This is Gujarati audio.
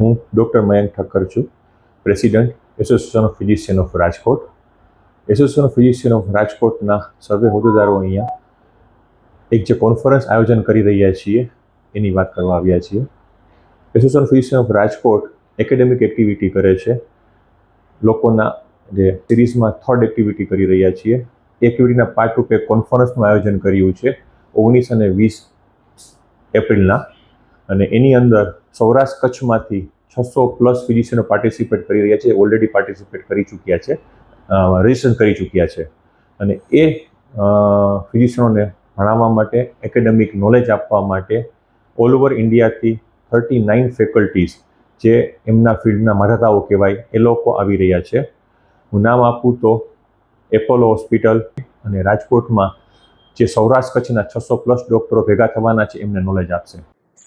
હું ડૉક્ટર મયંક ઠક્કર છું, president association of physician of Rajkot. Association of physician of રાજકોટના સર્વે હોદ્દેદારો અહીંયા એક જે કોન્ફરન્સ આયોજન કરી રહ્યા છીએ, એની વાત કરવા આવ્યા છીએ. Association of physician of Rajkot academic activity કરે છે. લોકોના જે સિરીઝમાં થર્ડ એક્ટિવિટી કરી રહ્યા છીએ. એક્ટિવિટીના પાર્ટ રૂપે કોન્ફરન્સનું આયોજન કર્યું છે ઓગણીસ અને વીસ એપ્રિલના અને એની અંદર સૌરાષ્ટ્ર કચ્છમાંથી છસો પ્લસ ફિઝિશિયનો પાર્ટિસિપેટ કરી રહ્યા છે ઓલરેડી પાર્ટિસિપેટ કરી ચૂક્યા છે રજિસ્ટ્રેશન કરી ચૂક્યા છે. અને એ ફિઝિશિયનોને ભણાવવા માટે એકેડેમિક નોલેજ આપવા માટે ઓલ ઓવર ઇન્ડિયાથી થર્ટી નાઇન ફેકલ્ટીઝ જે એમના ફિલ્ડના માધાતાઓ કહેવાય, એ લોકો આવી રહ્યા છે. હું નામ આપું તો એપોલો હોસ્પિટલ અને રાજકોટમાં જે સૌરાષ્ટ્ર કચ્છના છસો પ્લસ ડૉક્ટરો ભેગા થવાના છે, એમને નોલેજ આપશે.